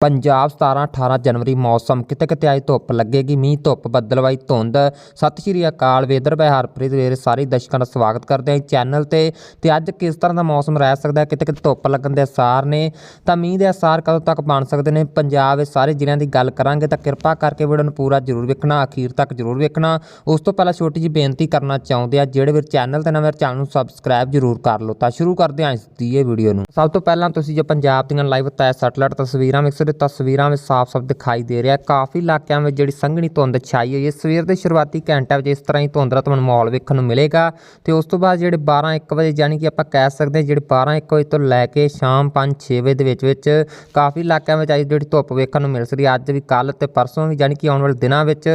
ਪੰਜਾਬ 17 18 ਜਨਵਰੀ ਮੌਸਮ, ਕਿਤੇ ਕਿਤੇ ਅੱਜ ਧੁੱਪ ਲੱਗੇਗੀ, ਮੀਂਹ, ਧੁੱਪ ਬੱਦਲਵਾਈ, ਧੁੰਦ। ਸਤਿ ਸ਼੍ਰੀ ਅਕਾਲ, ਵੇਦਰ ਭਾਈ ਹਰਪ੍ਰੀਤ ਵੀਰ, ਸਾਰੇ ਦਰਸ਼ਕਾਂ ਦਾ ਸਵਾਗਤ ਕਰਦੇ ਹਾਂ ਚੈਨਲ ਤੇ। ਤੇ ਅੱਜ ਕਿਸ ਤਰ੍ਹਾਂ ਦਾ ਮੌਸਮ ਰਹਿ ਸਕਦਾ ਹੈ, ਕਿਤੇ ਕਿਤੇ ਧੁੱਪ ਲੱਗਣ ਦੇ ਅਸਾਰ ਨੇ, ਤਾਂ ਮੀਂਹ ਦੇ ਅਸਾਰ ਕਦੋਂ ਤੱਕ ਬਣ ਸਕਦੇ ਨੇ, ਪੰਜਾਬ ਦੇ ਸਾਰੇ ਜ਼ਿਲ੍ਹਿਆਂ ਦੀ ਗੱਲ ਕਰਾਂਗੇ, ਤਾਂ ਕਿਰਪਾ ਕਰਕੇ ਵੀਡੀਓ ਨੂੰ ਪੂਰਾ ਜ਼ਰੂਰ ਵੇਖਣਾ, ਅਖੀਰ ਤੱਕ ਜ਼ਰੂਰ ਵੇਖਣਾ। ਉਸ ਤੋਂ ਪਹਿਲਾਂ ਛੋਟੀ ਜਿਹੀ ਬੇਨਤੀ ਕਰਨਾ ਚਾਹੁੰਦੇ ਆ ਜਿਹੜੇ ਵੀਰ ਚੈਨਲ ਤੇ ਨਵੇਂ ਚੈਨਲ ਨੂੰ ਸਬਸਕ੍ਰਾਈਬ ਜ਼ਰੂਰ ਕਰ ਲਓ। ਤਾਂ ਸ਼ੁਰੂ ਕਰਦੇ ਹਾਂ ਇਸ ਦੀ ਇਹ ਵੀਡੀਓ ਨੂੰ। ਸਭ ਤੋਂ ਪਹਿਲਾਂ ਤੁਸੀਂ ਜੋ ਪੰਜਾਬ ਦੀਆਂ ਲਾਈਵ ਤੈ ਸੈਟਲਾਈਟ ਤਸਵੀਰਾਂ ਮਿਕਸ ਦੇ ਤਸਵੀਰਾਂ ਵਿੱਚ ਸਾਫ਼-ਸਾਫ਼ ਦਿਖਾਈ ਦੇ ਰਿਹਾ ਹੈ। ਕਾਫੀ ਇਲਾਕਿਆਂ ਵਿੱਚ ਜਿਹੜੀ ਸੰਘਣੀ ਧੁੰਦ ਛਾਈ ਹੋਈ ਹੈ, ਸਵੇਰ ਦੇ ਸ਼ੁਰੂਆਤੀ ਘੰਟਿਆਂ ਵਿੱਚ ਇਸ ਤਰ੍ਹਾਂ ਹੀ ਧੁੰਦ ਦਾ ਤੁਹਾਨੂੰ ਮਾਹੌਲ ਵੇਖਣ ਨੂੰ ਮਿਲੇਗਾ। ਤੇ ਉਸ ਤੋਂ ਬਾਅਦ ਜਿਹੜੇ 12 1 ਵਜੇ ਯਾਨੀ ਕਿ ਆਪਾਂ ਕਹਿ ਸਕਦੇ ਹਾਂ, ਜਿਹੜੇ 12 1 ਵਜੇ ਤੋਂ ਲੈ ਕੇ ਸ਼ਾਮ 5 6 ਵਜੇ ਦੇ ਵਿੱਚ ਵਿੱਚ ਕਾਫੀ ਇਲਾਕਿਆਂ ਵਿੱਚ ਅੱਜ ਜਿਹੜੀ ਧੁੱਪ ਵੇਖਣ ਨੂੰ ਮਿਲ ਸਕਦੀ ਹੈ। ਅੱਜ ਵੀ ਕੱਲ ਤੇ ਪਰਸੋਂ ਵੀ ਯਾਨੀ ਕਿ ਆਉਣ ਵਾਲੇ ਦਿਨਾਂ ਵਿੱਚ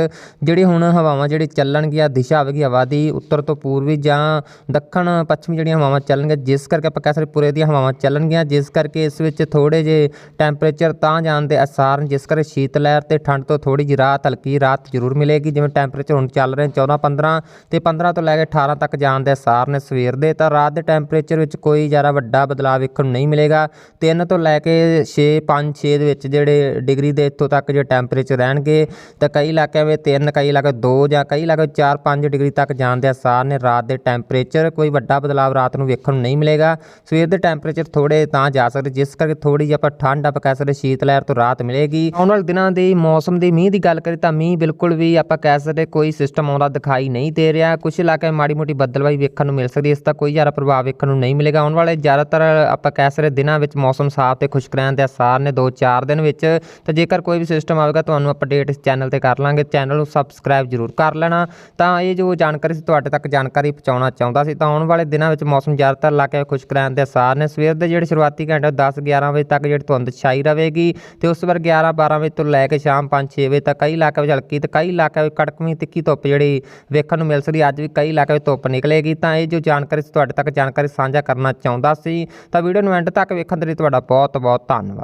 ਜਿਹੜੀ ਹੁਣ ਹਵਾਵਾਂ ਜਿਹੜੀ ਚੱਲਣਗੀਆਂ ਦਿਸ਼ਾ ਆਵੇਗੀ ਹਵਾ ਦੀ ਉੱਤਰ ਤੋਂ ਪੂਰਬੀ ਜਾਂ ਦੱਖਣ ਪੱਛਮੀ ਜਿਹੜੀਆਂ ਹਵਾਵਾਂ ਚੱਲਣਗੀਆਂ, ਜਿਸ ਕਰਕੇ ਆਪਾਂ ਕਹਿ ਸਕਦੇ ਪੂਰੇ ਦੀਆਂ ਹਵਾਵਾਂ ਚੱਲਣਗੀਆਂ। ਜਿਸ ਕਰਕੇ ਇਸ ਵਿੱਚ ਥੋੜੇ ਜੇ ਟੈਂਪਰੇਚਰ ਤਾਂ ਜਾਣ ਦੇ ਅਸਾਰ ਨੇ ਜਿਸ ਕਰਕੇ ਸ਼ੀਤ ਲਹਿਰ ਤੇ ਠੰਡ ਤੋਂ ਥੋੜੀ ਜਿਹੀ ਰਾਹਤ, ਹਲਕੀ ਰਾਤ ਜ਼ਰੂਰ ਮਿਲੇਗੀ। ਜਿਵੇਂ ਟੈਂਪਰੇਚਰ ਹੁਣ ਚੱਲ ਰਹੇ 14 15 ਤੇ 15 ਤੋਂ ਲੈ ਕੇ 18 ਤੱਕ ਜਾਣ ਦੇ ਅਸਾਰ ਨੇ ਸਵੇਰ ਦੇ, ਤਾਂ ਰਾਤ ਦੇ ਟੈਂਪਰੇਚਰ ਵਿੱਚ ਕੋਈ ਜ਼ਿਆਦਾ ਵੱਡਾ ਬਦਲਾਅ ਵੇਖਣ ਨੂੰ ਨਹੀਂ ਮਿਲੇਗਾ। 3 ਤੋਂ ਲੈ ਕੇ 6 5 6 ਦੇ ਵਿੱਚ ਜਿਹੜੇ ਡਿਗਰੀ ਦੇ ਇੱਥੋਂ ਤੱਕ ਜੇ ਟੈਂਪਰੇਚਰ ਰਹਿਣਗੇ, ਤਾਂ ਕਈ ਇਲਾਕਿਆਂ ਵਿੱਚ 3 ਕਈ ਇਲਾਕੇ 2 ਜਾਂ ਕਈ ਇਲਾਕੇ 4 5 ਡਿਗਰੀ ਤੱਕ ਜਾਣ ਦੇ ਅਸਾਰ ਨੇ ਰਾਤ ਦੇ ਟੈਂਪਰੇਚਰ, ਕੋਈ ਵੱਡਾ ਬਦਲਾਅ ਰਾਤ ਨੂੰ ਵੇਖਣ ਨੂੰ ਨਹੀਂ ਮਿਲੇਗਾ। ਸਵੇਰ ਦੇ ਟੈਂਪਰੇਚਰ ਥੋੜੇ ਤਾਂ ਜਾ ਸਕਦੇ, ਜਿਸ ਕਰਕੇ ਥੋੜੀ ਜਿਹੀ ਆਪਾਂ ਠੰਡ ਆਪਾਂ ਕਹਿ ਸਕਦੇ ਸ਼ੀਤ ਲਹਿਰ ਤੋਂ ਰਾਹਤ ਮਿਲੇਗੀ। ਆਉਣ ਵਾਲੇ ਦਿਨਾਂ ਦੇ ਮੌਸਮ ਦੇ ਮੀਂਹ ਦੀ ਗੱਲ ਕਰੀ ਤਾਂ ਮੀਂਹ ਬਿਲਕੁਲ ਵੀ ਆਪਾਂ ਕਹਿ ਸਕਦੇ ਕੋਈ ਸਿਸਟਮ ਆਉਂਦਾ ਦਿਖਾਈ ਨਹੀਂ ਦੇ ਰਿਹਾ। ਕੁਝ ਇਲਾਕੇ ਮਾੜੀ ਮੋਟੀ ਬੱਦਲਵਾਈ ਵੇਖਣ ਨੂੰ ਮਿਲ ਸਕਦੀ ਇਸ ਦਾ ਕੋਈ ਜ਼ਿਆਦਾ ਪ੍ਰਭਾਵ ਵੇਖਣ ਨੂੰ ਨਹੀਂ ਮਿਲੇਗਾ। ਆਉਣ ਵਾਲੇ ਜ਼ਿਆਦਾਤਰ ਆਪਾਂ ਕਹਿ ਸਕਦੇ ਦਿਨਾਂ ਵਿੱਚ ਮੌਸਮ ਸਾਫ਼ ਤੇ ਖੁਸ਼ਕ ਰਹਿਣ ਦੇ ਅਸਾਰ ਨੇ 2-4 ਦਿਨ ਵਿੱਚ। ਤਾਂ ਜੇਕਰ ਕੋਈ ਵੀ ਸਿਸਟਮ ਆਵੇਗਾ, ਤੁਹਾਨੂੰ ਅਪਡੇਟ ਇਸ ਚੈਨਲ ਤੇ ਕਰ ਲਾਂਗੇ। ਚੈਨਲ ਨੂੰ ਸਬਸਕ੍ਰਾਈਬ ਜ਼ਰੂਰ ਕਰ ਲੈਣਾ। ਤਾਂ ਇਹ ਜੋ ਜਾਣਕਾਰੀ ਸੀ, ਤੁਹਾਡੇ ਤੱਕ ਜਾਣਕਾਰੀ ਪਹੁੰਚਾਉਣਾ ਚਾਹੁੰਦਾ ਸੀ। ਤਾਂ ਆਉਣ ਵਾਲੇ ਦਿਨਾਂ ਵਿੱਚ ਮੌਸਮ ਜ਼ਿਆਦਾਤਰ ਇਲਾਕੇ ਖੁਸ਼ਕ ਰਹਿਣ ਦੇ ਅਸਾਰ ਨੇ। ਸਵੇਰ ਦੇ ਜਿਹੜੇ ਸ਼ੁਰੂਆਤੀ ਘੰਟੇ 10 11 ਵਜੇ ਤੱਕ ਜਿਹੜੀ ਧੁੰਦ ਛਾਈ ਰਹੇਗੀ। ਤੇ ਉਸ ਵਾਰ 11 12 ਵਜੇ ਤੋਂ ਲੈ ਕੇ ਸ਼ਾਮ 5 6 ਵਜੇ ਤੱਕ ਕਈ ਇਲਾਕਿਆਂ ਵਿੱਚ ਹਲਕੀ ਤੇ ਕਈ ਇਲਾਕਿਆਂ ਵਿੱਚ ਕੜਕਵੀਂ ਤਿੱਖੀ ਧੁੱਪ ਜਿਹੜੀ ਵੇਖਣ ਨੂੰ ਮਿਲ ਸਕਦੀ ਅੱਜ ਵੀ ਕਈ ਇਲਾਕਿਆਂ ਵਿੱਚ ਧੁੱਪ ਨਿਕਲੇਗੀ। ਤਾਂ ਇਹ ਜੋ ਜਾਣਕਾਰੀ ਤੁਹਾਡੇ ਤੱਕ ਜਾਣਕਾਰੀ ਸਾਂਝਾ ਕਰਨਾ ਚਾਹੁੰਦਾ ਸੀ। ਤਾਂ ਵੀਡੀਓ ਨੂੰ ਐਂਡ ਤੱਕ ਵੇਖਣ ਦੇ ਲਈ ਤੁਹਾਡਾ ਬਹੁਤ ਬਹੁਤ ਧੰਨਵਾਦ।